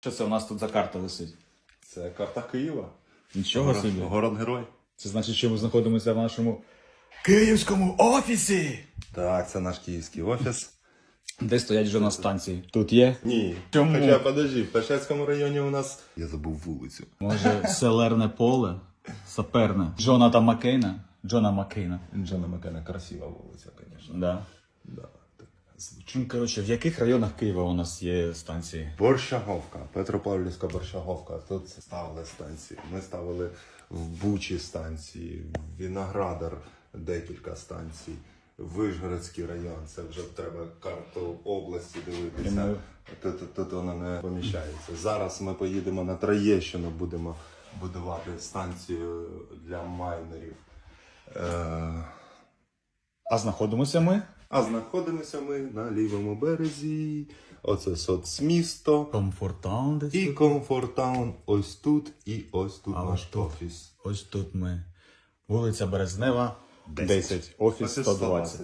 Що це у нас тут за карта висить? Це карта Києва. Нічого Город, собі. город герой. Це значить, що ми знаходимося в нашому київському офісі. Так, це наш київський офіс. Де стоять вже на станції? Тут є. Ні. Чому? Хоча подожди, в Пешецькому районі у нас. Я забув вулицю. Може, селерне поле, саперне. Джоната Маккейна. Джона Маккейна. Джона Макена красива вулиця, звісно. Да. Да, звучить. Ну, коротше, в яких районах Києва у нас є станції? Борщаговка, Петропавлівська Борщаговка. Тут ставили станції. Ми ставили в Бучі станції, в Віноградар декілька станцій. Вишгородський район, це вже треба карту області дивитися. Тут, тут, тут вона не поміщається. Зараз ми поїдемо на Троєщину, будемо будувати станцію для майнерів. Е, А знаходимося ми? а знаходимося ми на лівому березі. Оце соцмісто. Комфортаун десь І тут. Комфортаун ось тут, і ось тут А наш тут. офіс. Ось тут ми. Вулиця Березнева, 10. Офіс 120.